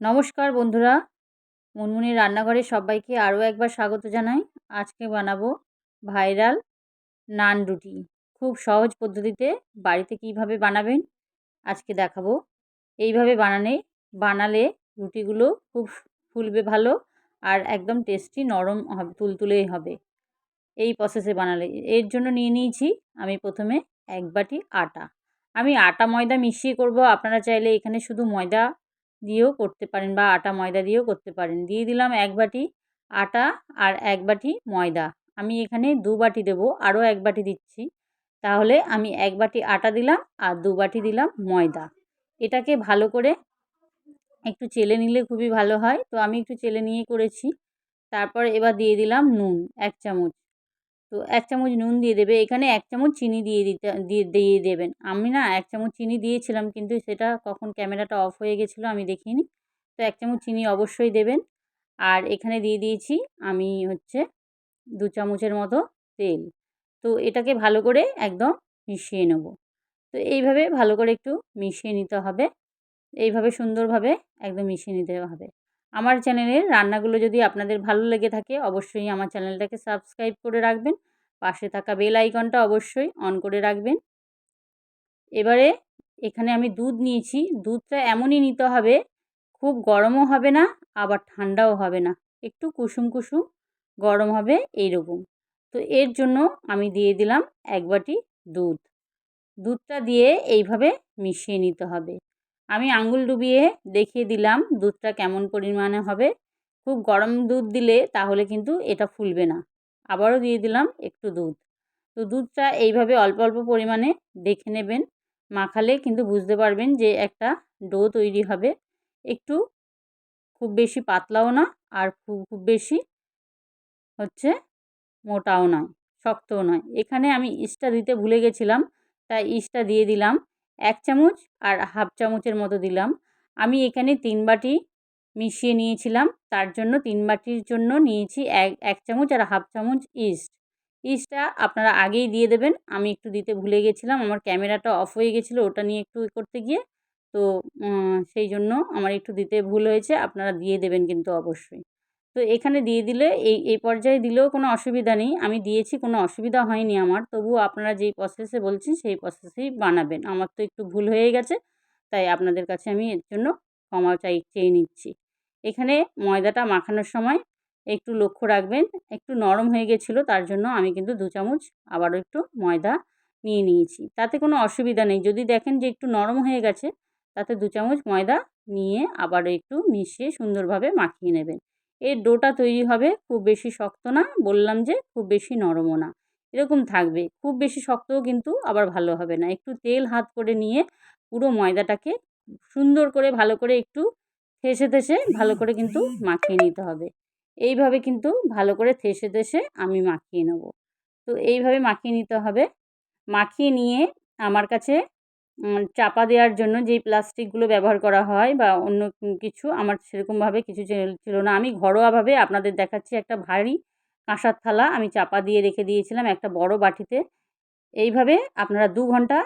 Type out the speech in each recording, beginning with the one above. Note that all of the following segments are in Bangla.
নমস্কার বন্ধুরা। মুনমুনির রান্নাঘরে সবাইকে আরও একবার স্বাগত জানাই। আজকে বানাবো ভাইরাল নান রুটি। খুব সহজ পদ্ধতিতে বাড়িতে কীভাবে বানাবেন আজকে দেখাবো। এইভাবে বানানে, বানালে রুটিগুলো খুব ফুলবে ভালো আর একদম টেস্টি নরম হবে, তুলতুলেই হবে। এই প্রসেসে বানালে। এর জন্য নিয়ে নিয়েছি আমি প্রথমে এক বাটি আটা। আমি আটা ময়দা মিশিয়ে করব। আপনারা চাইলে এখানে শুধু ময়দা দিয়েও করতে পারেন বা আটা ময়দা দিয়েও করতে পারেন। দিয়ে দিলাম এক বাটি আটা আর এক বাটি ময়দা। আমি এখানে দু বাটি দেবো, আরও এক বাটি দিচ্ছি। তাহলে আমি এক বাটি আটা দিলাম আর দু বাটি দিলাম ময়দা। এটাকে ভালো করে একটু চেলে নিলে খুবই ভালো হয়। তো আমি একটু চেলে নিয়ে করেছি। তারপর এবার দিয়ে দিলাম নুন, এক চামচ। তো এক চামচ নুন দিয়ে দেবে। এখানে এক চামচ চিনি দিয়ে দিতে, দিয়ে দিয়ে দেবেন। আমি না এক চামচ চিনি দিয়েছিলাম কিন্তু সেটা কখন ক্যামেরাটা অফ হয়ে গেছিল আমি দেখিনি। তো এক চামচ চিনি অবশ্যই দেবেন। আর এখানে দিয়ে দিয়েছি আমি হচ্ছে দু চামচের মতো তেল। তো এটাকে ভালো করে একদম মিশিয়ে নেব। তো এইভাবে ভালো করে একটু মিশিয়ে নিতে হবে। এইভাবে সুন্দরভাবে একদম মিশিয়ে নিতে হবে। আমার চ্যানেলের রান্নাগুলো যদি আপনাদের ভালো লেগে থাকে, অবশ্যই আমার চ্যানেলটাকে সাবস্ক্রাইব করে রাখবেন। পাশে থাকা বেল আইকনটা অবশ্যই অন করে রাখবেন। এবারে এখানে আমি দুধ নিয়েছি। দুধটা এমনই নিতে হবে, খুব গরমও হবে না, আবার ঠান্ডাও হবে না। একটু কুসুম কুসুম গরম হবে এইরকম। তো এর জন্য আমি দিয়ে দিলাম এক বাটি দুধ। দুধটা দিয়ে এইভাবে মিশিয়ে নিতে হবে। আমি আঙুল ডুবিয়ে দেখিয়ে দিলাম দুধটা কেমন পরিমাণে হবে। খুব গরম দুধ দিলে তাহলে কিন্তু এটা ফুলবে না। আবারও দিয়ে দিলাম একটু দুধ। তো দুধটা এইভাবে অল্প অল্প পরিমাণে দেখে নেবেন। মাখালে কিন্তু বুঝতে পারবেন যে একটা ডো তৈরি হবে। একটু খুব বেশি পাতলাও না আর খুব খুব বেশি হচ্ছে মোটাও নয়, শক্তও নয়। এখানে আমি ইস্টটা দিতে ভুলে গেছিলাম, তাই ইস্টটা দিয়ে দিলাম। এক চামচ আর হাফ চামচের মতো দিলাম। আমি এখানে তিন বাটি মিশিয়ে নিয়েছিলাম। তার জন্য তিন বাটির জন্য নিয়েছি এক এক চামচ আর হাফ চামচ ইস্ট। ইস্টটা আপনারা আগেই দিয়ে দেবেন। আমি একটু দিতে ভুলে গেছিলাম। আমার ক্যামেরাটা অফ হয়ে গেছিল ওটা নিয়ে একটু করতে গিয়ে। তো সেই জন্য আমার একটু দিতে ভুল হয়েছে। আপনারা দিয়ে দেবেন কিন্তু অবশ্যই। তো এখানে দিয়ে দিলে, এই এই পর্যায়ে দিলেও কোনো অসুবিধা নেই। আমি দিয়েছি, কোনো অসুবিধা হয়নি আমার। তবুও আপনারা যেই প্রসেসে বলছেন, সেই প্রসেসেই বানাবেন। আমার তো একটু ভুল হয়ে গেছে, তাই আপনাদের কাছে আমি এর জন্য ক্ষমা চাই, চেয়ে নিচ্ছি। এখানে ময়দাটা মাখানোর সময় একটু লক্ষ্য রাখবেন, একটু নরম হয়ে গেছিল, তার জন্য আমি কিন্তু দু চামচ আবারও একটু ময়দা নিয়ে নিয়েছি। তাতে কোনো অসুবিধা নেই। যদি দেখেন যে একটু নরম হয়ে গেছে, তাতে দু চামচ ময়দা নিয়ে আবারও একটু মিশিয়ে সুন্দরভাবে মাখিয়ে নেবেন। এর ডোটা তৈরি হবে খুব বেশি শক্ত না, বললাম যে খুব বেশি নরমও না। এরকম থাকবে, খুব বেশি শক্তও কিন্তু আবার ভালো হবে না। একটু তেল হাত করে নিয়ে পুরো ময়দাটাকে সুন্দর করে ভালো করে একটু থেসে থেসে ভালো করে কিন্তু মাখিয়ে নিতে হবে। এইভাবে কিন্তু ভালো করে থেসে থেসে আমি মাখিয়ে নেব। তো এইভাবে মাখিয়ে নিতে হবে। মাখিয়ে নিয়ে আমার কাছে চাপা দেওয়ার জন্য যেই প্লাস্টিকগুলো ব্যবহার করা হয় বা অন্য কিছু, আমার সেরকমভাবে কিছু ছিল না। আমি ঘরোয়াভাবে আপনাদের দেখাচ্ছি একটা ভারী কাঁসার থালা, আমি চাপা দিয়ে রেখে দিয়েছিলাম একটা বড় বাটিতে। এইভাবে আপনারা দু ঘণ্টা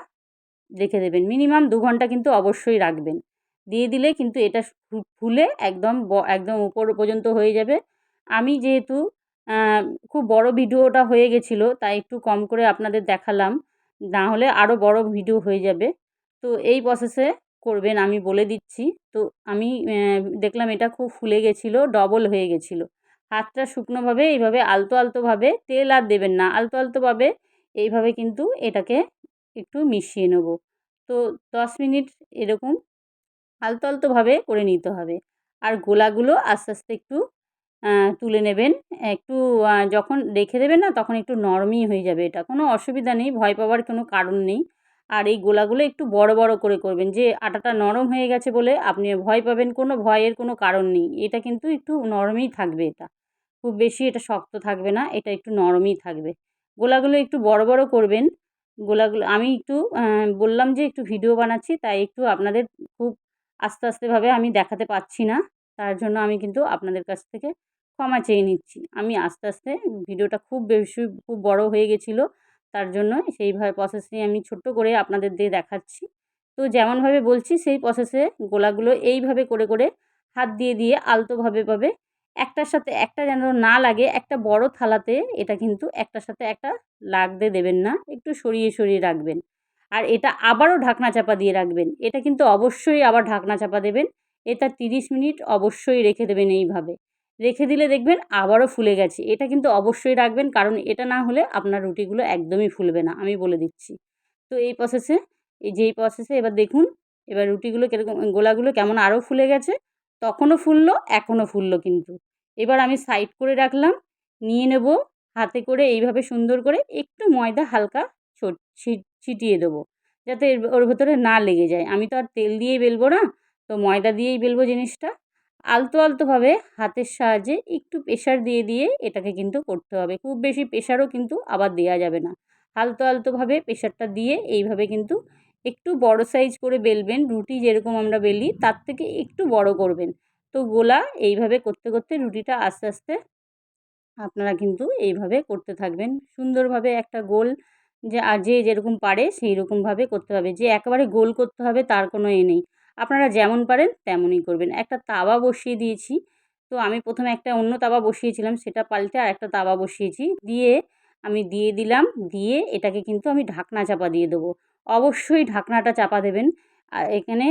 রেখে দেবেন। মিনিমাম দু ঘণ্টা কিন্তু অবশ্যই রাখবেন। দিয়ে দিলে কিন্তু এটা ফুলে একদম একদম উপর পর্যন্ত হয়ে যাবে। আমি যেহেতু খুব বড় ভিডিওটা হয়ে গেছিল, তাই একটু কম করে আপনাদের দেখালাম। না হলে আরও বড় ভিডিও হয়ে যাবে। তো এই প্রসেসে করবেন আমি বলে দিচ্ছি। তো আমি দেখলাম এটা খুব ফুলে গেছিল ডবল হয়ে গেছিল। হাতটা শুকনোভাবে এইভাবে আলতো আলতোভাবে তেল আর দেবেন না, আলতো আলতোভাবে এইভাবে কিন্তু এটাকে একটু মিশিয়ে নেব। তো দশ মিনিট এরকম আলতো আলতোভাবে করে নিতে হবে। আর গোলাগুলো আস্তে আস্তে একটু তুলে নেবেন। একটু যখন রেখে দেবেন না, তখন একটু নরমই হয়ে যাবে এটা। কোনো অসুবিধা নেই, ভয় পাওয়ার কোনো কারণ নেই। আর এই গোলাগুলো একটু বড় বড় করে করবেন। যে আটাটা নরম হয়ে গেছে বলে আপনি ভয় পাবেন, কোনো ভয়ের কোনো কারণ নেই। এটা কিন্তু একটু নরমই থাকবে এটা। খুব বেশি এটা শক্ত থাকবে না, এটা একটু নরমই থাকবে। গোলাগুলো একটু বড় বড় করবেন। গোলাগুলো, আমি একটু বললাম যে একটু ভিডিও বানাচ্ছি, তাই একটু আপনাদের খুব আস্তে আস্তেভাবে আমি দেখাতে পাচ্ছি না। তার জন্য আমি কিন্তু আপনাদের কাছ থেকে ক্ষমা চেয়ে নিচ্ছি। আমি আস্তে আস্তে ভিডিওটা খুব বেশি, খুব বড় হয়ে গেছিল, তার জন্য সেইভাবে প্রসেসে আমি ছোট্ট করে আপনাদের দিয়ে দেখাচ্ছি। তো যেমনভাবে বলছি, সেই প্রসেসে গোলাগুলো এইভাবে করে করে হাত দিয়ে দিয়ে আলতোভাবে ভাবে একটার সাথে একটা যেন না লাগে, একটা বড় থালাতে এটা কিন্তু একটার সাথে একটা লাগতে দেবেন না, একটু সরিয়ে সরিয়ে রাখবেন। আর এটা আবারও ঢাকনা চাপা দিয়ে রাখবেন। এটা কিন্তু অবশ্যই আবার ঢাকনা চাপা দেবেন, এটা তিরিশ মিনিট অবশ্যই রেখে দেবেন এইভাবে। রেখে দিলে দেখবেন আবারও ফুলে গেছে। এটা কিন্তু অবশ্যই রাখবেন, কারণ এটা না হলে আপনার রুটিগুলো একদমই ফুলবে না, আমি বলে দিচ্ছি। তো এই প্রসেসে এই যেই প্রসেসে এবার দেখুন, এবার রুটিগুলো কীরকম, গোলাগুলো কেমন আরও ফুলে গেছে, তখনও ফুললো, এখনও ফুললো কিন্তু। এবার আমি সাইড করে রাখলাম, নিয়ে নেব, হাতে করে এইভাবে সুন্দর করে একটু ময়দা হালকা ছিটিয়ে দেবো, যাতে ওর ভেতরে না লেগে যায়। আমি তো আর তেল দিয়েই বেলবো না, তো ময়দা দিয়েই বেলবো জিনিসটা। আলতো আলতোভাবে হাতের সাহায্যে একটু প্রেশার দিয়ে দিয়ে এটাকে কিন্তু করতে হবে। খুব বেশি প্রেশারও কিন্তু আবার দেওয়া যাবে না। আলতো আলতোভাবে প্রেশারটা দিয়ে এইভাবে কিন্তু একটু বড় সাইজ করে বেলবেন, রুটি যেরকম আমরা বেলি তার থেকে একটু বড় করবেন। তো গোলা এইভাবে করতে করতে রুটিটা আস্তে আস্তে আপনারা কিন্তু এইভাবে করতে থাকবেন। সুন্দরভাবে একটা গোল যে যে যেরকম পারে সেই রকমভাবে করতে হবে। যে, একেবারে গোল করতে হবে তার কোনো এ নেই। আপনারা যেমন পারেন তেমনই করবেন। একটা তাওয়া বসিয়ে দিয়েছি। তো আমি প্রথমে একটা অন্য তাওয়া বসিয়েছিলাম, সেটা পাল্টে আর একটা তাওয়া বসিয়েছি। দিয়ে আমি দিয়ে দিলাম, দিয়ে এটাকে কিন্তু আমি ঢাকনা চাপা দিয়ে দেবো। অবশ্যই ঢাকনাটা চাপা দেবেন। আর এখানে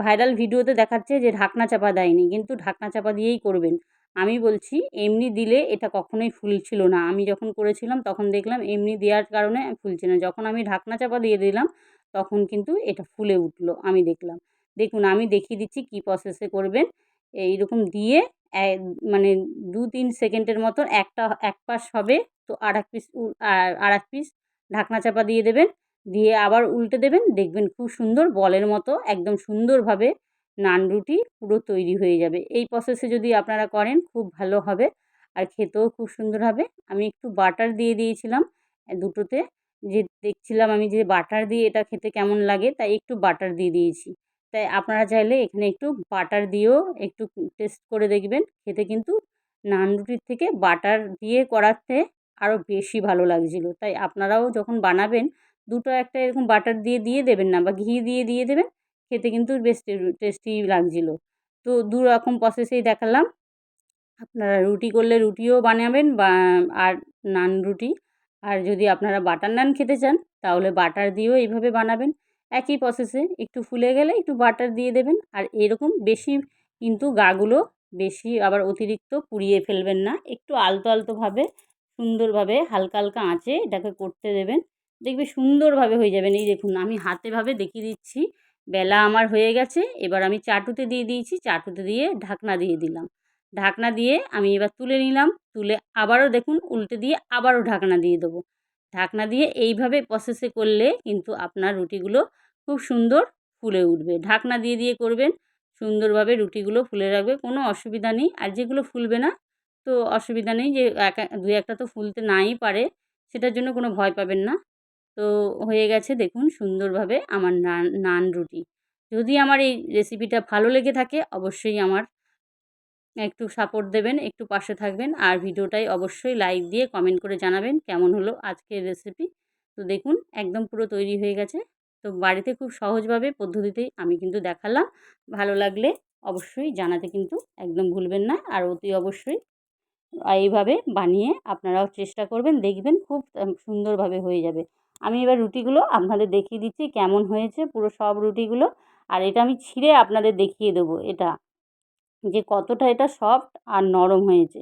ভাইরাল ভিডিওতে দেখাচ্ছে যে ঢাকনা চাপা দেয়নি, কিন্তু ঢাকনা চাপা দিয়েই করবেন। আমি বলছি, এমনি দিলে এটা কখনোই ফুলছিল না। আমি যখন করেছিলাম, তখন দেখলাম এমনি দেওয়ার কারণে ফুলছে না। যখন আমি ঢাকনা চাপা দিয়ে দিলাম, তখন কিন্তু এটা ফুলে উঠল, আমি দেখলাম। দেখুন, আমি দেখিয়ে দিচ্ছি কী প্রসেসে করবেন। এইরকম দিয়ে মানে দু তিন সেকেন্ডের মতো একটা, এক পাশ হবে, তো আর এক পিস আর এক পিস ঢাকনা চাপা দিয়ে দেবেন। দিয়ে আবার উল্টে দেবেন, দেখবেন খুব সুন্দর বলের মতো, একদম সুন্দরভাবে নান রুটি পুরো তৈরি হয়ে যাবে। এই প্রসেসে যদি আপনারা করেন, খুব ভালো হবে। আর খেতেও খুব সুন্দর হবে। আমি একটু বাটার দিয়ে দিয়েছিলাম দুটোতে। যে দেখছিলাম আমি যে বাটার দিয়ে এটা খেতে কেমন লাগে, তাই একটু বাটার দিয়ে দিয়েছি। তাই আপনারা চাইলে এখানে একটু বাটার দিয়েও একটু টেস্ট করে দেখবেন। খেতে কিন্তু নান রুটির থেকে বাটার দিয়ে করাতে আরও বেশি ভালো লাগছিল। তাই আপনারাও যখন বানাবেন, দুটো একটা এরকম বাটার দিয়ে দিয়ে দেবেন না বা ঘি দিয়ে দিয়ে দেবেন, খেতে কিন্তু বেশ টেস্টি লাগছিল। তো দু রকম প্রসেসেই দেখালাম। আপনারা রুটি করলে রুটিও বানাবেন বা আর নান রুটি আর যদি আপনারা বাটার নান খেতে চান, তাহলে বাটার দিয়েও এইভাবে বানাবেন। একই প্রসেসে একটু ফুলে গেলে একটু বাটার দিয়ে দেবেন। আর এরকম বেশি কিন্তু গাগুলো বেশি আবার অতিরিক্ত পুড়িয়ে ফেলবেন না। একটু আলতো আলতোভাবে সুন্দরভাবে হালকা হালকা আঁচে এটাকে করতে দেবেন। দেখবে সুন্দরভাবে হয়ে যাবেন এই দেখুন, আমি হাতেভাবে দেখিয়ে দিচ্ছি। বেলা আমার হয়ে গেছে, এবার আমি চাটুতে দিয়ে দিয়েছি। চাটুতে দিয়ে ঢাকনা দিয়ে দিলাম। ঢাকনা দিয়ে আমি এবার তুলে নিলাম। তুলে আবারও দেখুন, উল্টে দিয়ে আবারও ঢাকনা দিয়ে দেবো। ঢাকনা দিয়ে এইভাবে প্রসেসে করলে কিন্তু আপনার রুটিগুলো খুব সুন্দর ফুলে উঠবে। ঢাকনা দিয়ে দিয়ে করবেন, সুন্দরভাবে রুটিগুলো ফুলে রাখবে, কোনো অসুবিধা নেই। আর যেগুলো ফুলবে না, তো অসুবিধা নেই যে এক দু একটা তো ফুলতে নাই পারে, সেটার জন্য কোনো ভয় পাবেন না। তো হয়ে গেছে দেখুন সুন্দরভাবে আমার নান নান রুটি। যদি আমার এই রেসিপিটা ভালো লেগে থাকে, অবশ্যই আমার একটু সাপোর্ট দেবেন, একটু পাশে থাকবেন আর ভিডিওটাই অবশ্যই লাইক দিয়ে কমেন্ট করে জানাবেন কেমন হলো আজকের রেসিপি তো দেখুন, একদম পুরো তৈরি হয়ে গেছে। তো বাড়িতে খুব সহজভাবে পদ্ধতিতেই আমি কিন্তু দেখালাম। ভালো লাগলে অবশ্যই জানাতে কিন্তু একদম ভুলবেন না আর অতি অবশ্যই এইভাবে বানিয়ে আপনারাও চেষ্টা করবেন, দেখবেন খুব সুন্দরভাবে হয়ে যাবে। আমি এবার রুটিগুলো আপনাদের দেখিয়ে দিচ্ছি কেমন হয়েছে, পুরো সব রুটিগুলো। আর এটা আমি ছিঁড়ে আপনাদের দেখিয়ে দেবো, এটা। যে কতটা এটা সফট আর নরম হয়েছে।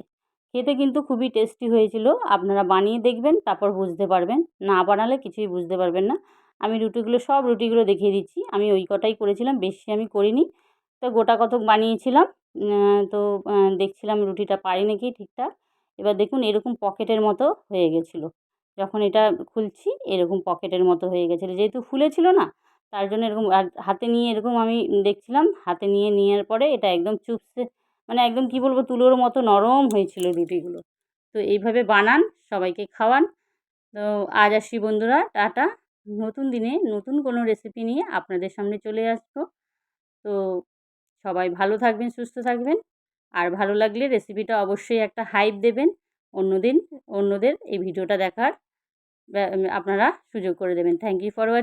খেতে কিন্তু খুবই টেস্টি হয়েছিল। আপনারা বানিয়ে দেখবেন, তারপর বুঝতে পারবেন। না বানালে কিছুই বুঝতে পারবেন না। আমি রুটিগুলো, সব রুটিগুলো দেখিয়ে দিচ্ছি। আমি ওই কটাই করেছিলাম, বেশি আমি করিনি। তো গোটা কতক বানিয়েছিলাম। তো দেখছিলাম রুটিটা পারি নাকি ঠিকঠাক। এবার দেখুন, এরকম পকেটের মতো হয়ে গেছিল। যখন এটা খুলছি, এরকম পকেটের মতো হয়ে গেছিল। যেহেতু ফুলেছিল না তার জন্য এরকম আর হাতে নিয়ে এরকম আমি দেখছিলাম, হাতে নিয়ে নেওয়ার পরে এটা একদম চুপসে মানে একদম কী বলব তুলোর মতো নরম হয়েছিল রুটিগুলো তো এইভাবে বানান, সবাইকে খাওয়ান। তো আজ আসি বন্ধুরা, টাটা। নতুন দিনে নতুন কোনো রেসিপি নিয়ে আপনাদের সামনে চলে আসব। তো সবাই ভালো থাকবেন, সুস্থ থাকবেন। আর ভালো লাগলে রেসিপিটা অবশ্যই একটা হাইপ দেবেন। অন্যদিন, অন্যদের এই ভিডিওটা দেখার আপনারা সুযোগ করে দেবেন। Thank you for watching